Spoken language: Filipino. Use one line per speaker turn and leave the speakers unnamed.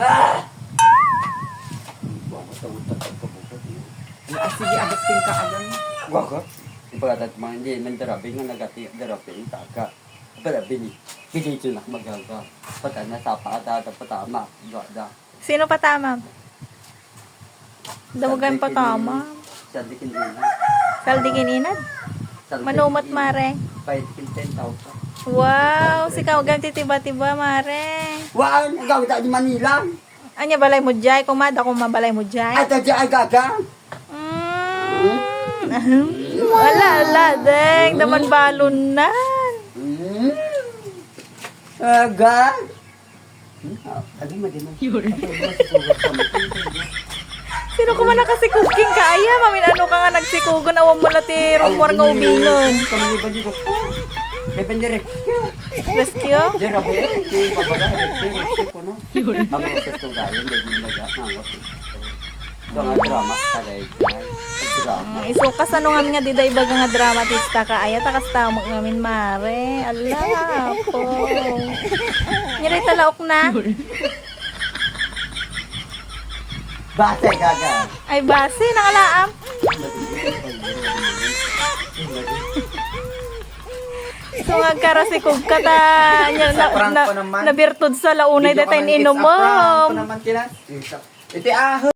Ah!
Sige, agatin ka agad.
Wakot. Ipagat mga hindi man darabing nga nagati darabing taga. Darabing hindi ito nak magaga. Pata na sa paata patama. Gada.
Sino pa tama? Dawagan pa tama.
Sandi kinina.
Saldi kininad. Manumat mare.
Pahit kin 10,000.
Wow, si kawagan titiba-tiba mare.
Waan, ikaw di Manila.
Anya balay mo jay, kumad ako mabalay mo jay.
At di ay gaga.
Mm. Wala, wala, deng. Naman balunan.
Hmm. Aga. Adi mo din.
Sino ko man nakasikugking ka? Aya, mamin ano ka nga nagsikugon, awang mo lati rumor nga ubingon.
Kami ba dito? Beben direct.
Rescue?
Dira ba? Kaya pabaga direct ko no. Mga gusto gayon dahil naga nangos. Ito nga drama sa dahil. Drama.
Isukas ano nga nga dida ibaga nga dramatista ka. Aya, takas tamo ngamin mare. Ala, po. Nyari talaok na.
Bate gaga.
Ay, base, nakalaam. So nga karasikog ka ta. Nya, na, na, na, birtud sa launay
man,
inom
it's a prank
mo.
naman kinas. Iti ahon.